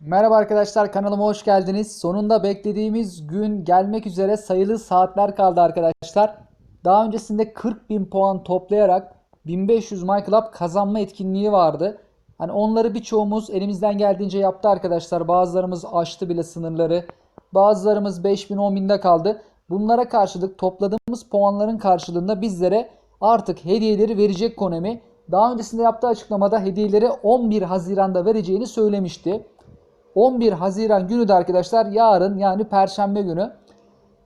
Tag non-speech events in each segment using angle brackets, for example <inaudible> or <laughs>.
Merhaba arkadaşlar kanalıma hoş geldiniz. Sonunda beklediğimiz gün gelmek üzere sayılı saatler kaldı arkadaşlar. Daha öncesinde 40.000 puan toplayarak 1500 My Club kazanma etkinliği vardı. Hani onları birçoğumuz elimizden geldiğince yaptı arkadaşlar. Bazılarımız aştı bile sınırları. Bazılarımız 5000 10000'de kaldı. Bunlara karşılık topladığımız puanların karşılığında bizlere artık hediyeleri verecek Konami. Daha öncesinde yaptığı açıklamada hediyeleri 11 Haziran'da vereceğini söylemişti. 11 Haziran günü de arkadaşlar yarın yani Perşembe günü.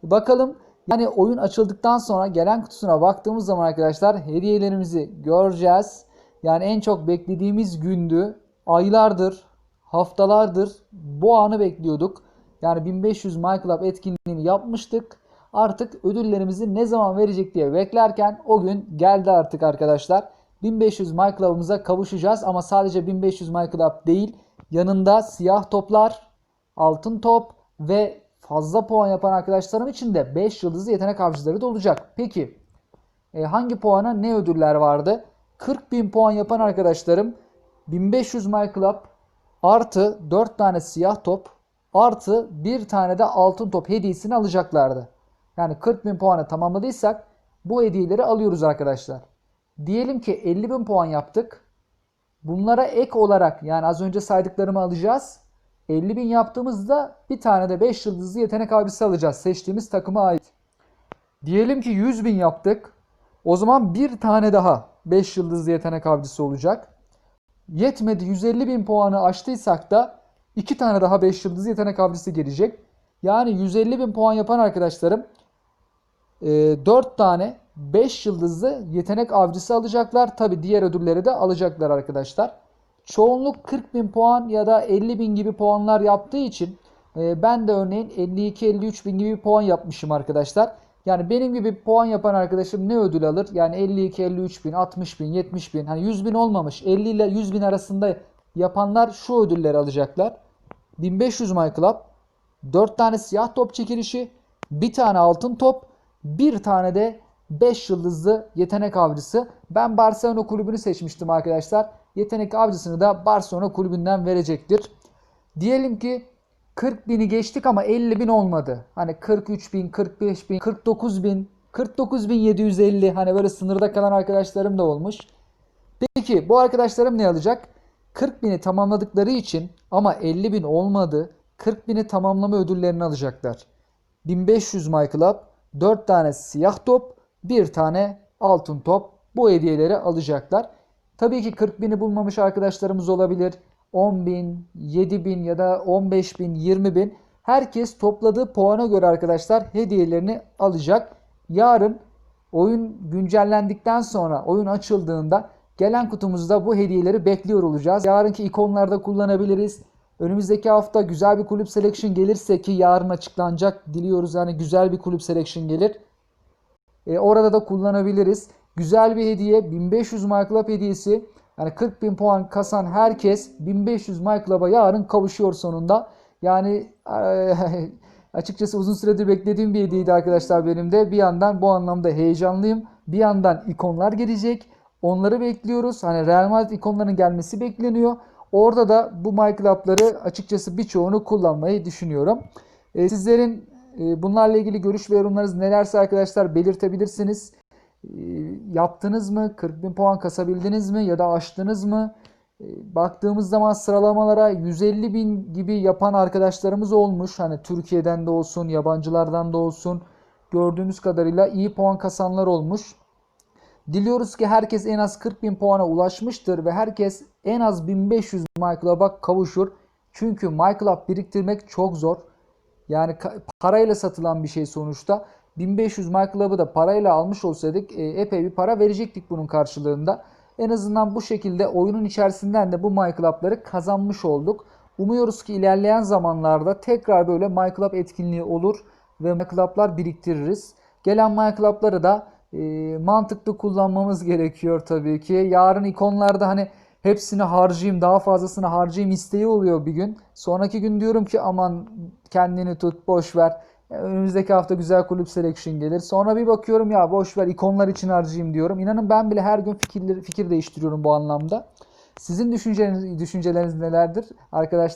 Bakalım yani oyun açıldıktan sonra gelen kutusuna baktığımız zaman arkadaşlar hediyelerimizi göreceğiz. Yani en çok beklediğimiz gündü. Aylardır, haftalardır bu anı bekliyorduk. Yani 1500 My Club etkinliğini yapmıştık. Artık ödüllerimizi ne zaman verecek diye beklerken o gün geldi artık arkadaşlar. 1500 My Club'ımıza kavuşacağız ama sadece 1500 My Club değil. Yanında siyah toplar, altın top ve fazla puan yapan arkadaşlarım için de 5 yıldızlı yetenek avcıları da olacak. Peki e, hangi puana ne ödüller vardı? 40.000 puan yapan arkadaşlarım 1500 My Club artı 4 tane siyah top artı bir tane de altın top hediyesini alacaklardı. Yani 40.000 puanı tamamladıysak bu hediyeleri alıyoruz arkadaşlar. Diyelim ki 50.000 puan yaptık. Bunlara ek olarak yani az önce saydıklarımı alacağız. 50.000 yaptığımızda bir tane de 5 yıldızlı yetenek abisi alacağız. Seçtiğimiz takıma ait. Diyelim ki 100.000 yaptık. O zaman bir tane daha 5 yıldızlı yetenek avcısı olacak. Yetmedi 150.000 puanı aştıysak da 2 tane daha 5 yıldızlı yetenek avcısı gelecek. Yani 150.000 puan yapan arkadaşlarım 4 tane 5 yıldızlı yetenek avcısı alacaklar. Tabi diğer ödülleri de alacaklar arkadaşlar. Çoğunluk 40.000 puan ya da 50.000 gibi puanlar yaptığı için e, ben de örneğin 52-53 bin gibi puan yapmışım arkadaşlar. Yani benim gibi puan yapan arkadaşım ne ödül alır? Yani 52-53 bin, 60 bin, 70 bin, hani 100 bin olmamış 50 ile 100 bin arasında yapanlar şu ödülleri alacaklar. 1500 My Club, 4 tane siyah top çekilişi, bir tane altın top, bir tane de 5 yıldızlı yetenek avcısı. Ben Barcelona kulübünü seçmiştim arkadaşlar. Yetenek avcısını da Barcelona kulübünden verecektir. Diyelim ki 40 bini geçtik ama 50 bin olmadı. Hani 43 bin, 45 bin, 49 bin, 49 bin 750 hani böyle sınırda kalan arkadaşlarım da olmuş. Peki bu arkadaşlarım ne alacak? 40 bini tamamladıkları için ama 50 bin olmadı. 40 bini tamamlama ödüllerini alacaklar. 1500 My Club, 4 tane siyah top, 1 tane altın top. Bu hediyeleri alacaklar. Tabii ki 40 bini bulmamış arkadaşlarımız olabilir. 10 bin, 7 bin ya da 15 bin, 20 bin. Herkes topladığı puana göre arkadaşlar hediyelerini alacak. Yarın oyun güncellendikten sonra oyun açıldığında gelen kutumuzda bu hediyeleri bekliyor olacağız. Yarınki ikonlarda kullanabiliriz. Önümüzdeki hafta güzel bir kulüp selection gelirse ki yarın açıklanacak diliyoruz. Yani güzel bir kulüp selection gelir. E, orada da kullanabiliriz. Güzel bir hediye 1500 My Club hediyesi. Yani 40 bin puan kasan herkes 1500 My Club'a yarın kavuşuyor sonunda. Yani <laughs> açıkçası uzun süredir beklediğim bir hediyeydi arkadaşlar benim de. Bir yandan bu anlamda heyecanlıyım. Bir yandan ikonlar gelecek. Onları bekliyoruz. Hani Real Madrid ikonlarının gelmesi bekleniyor. Orada da bu My Club'ları açıkçası birçoğunu kullanmayı düşünüyorum. E, sizlerin e, bunlarla ilgili görüş ve yorumlarınız nelerse arkadaşlar belirtebilirsiniz. E, yaptınız mı? 40 bin puan kasabildiniz mi? Ya da aştınız mı? E, baktığımız zaman sıralamalara 150 bin gibi yapan arkadaşlarımız olmuş. Hani Türkiye'den de olsun, yabancılardan da olsun. Gördüğümüz kadarıyla iyi puan kasanlar olmuş. Diliyoruz ki herkes en az 40 bin puana ulaşmıştır ve herkes en az 1500 My Club'a kavuşur. Çünkü My Club biriktirmek çok zor. Yani parayla satılan bir şey sonuçta. 1500 My Club'ı da parayla almış olsaydık e, epey bir para verecektik bunun karşılığında. En azından bu şekilde oyunun içerisinden de bu My Club'ları kazanmış olduk. Umuyoruz ki ilerleyen zamanlarda tekrar böyle My Club etkinliği olur ve My Club'lar biriktiririz. Gelen My Club'ları da e, mantıklı kullanmamız gerekiyor tabii ki. Yarın ikonlarda hani hepsini harcayayım, daha fazlasını harcayayım isteği oluyor bir gün. Sonraki gün diyorum ki aman kendini tut, boş ver. Önümüzdeki hafta güzel kulüp selection gelir. Sonra bir bakıyorum ya boş ver ikonlar için harcayayım diyorum. İnanın ben bile her gün fikirleri, fikir değiştiriyorum bu anlamda. Sizin düşünceleriniz, düşünceleriniz nelerdir arkadaşlar?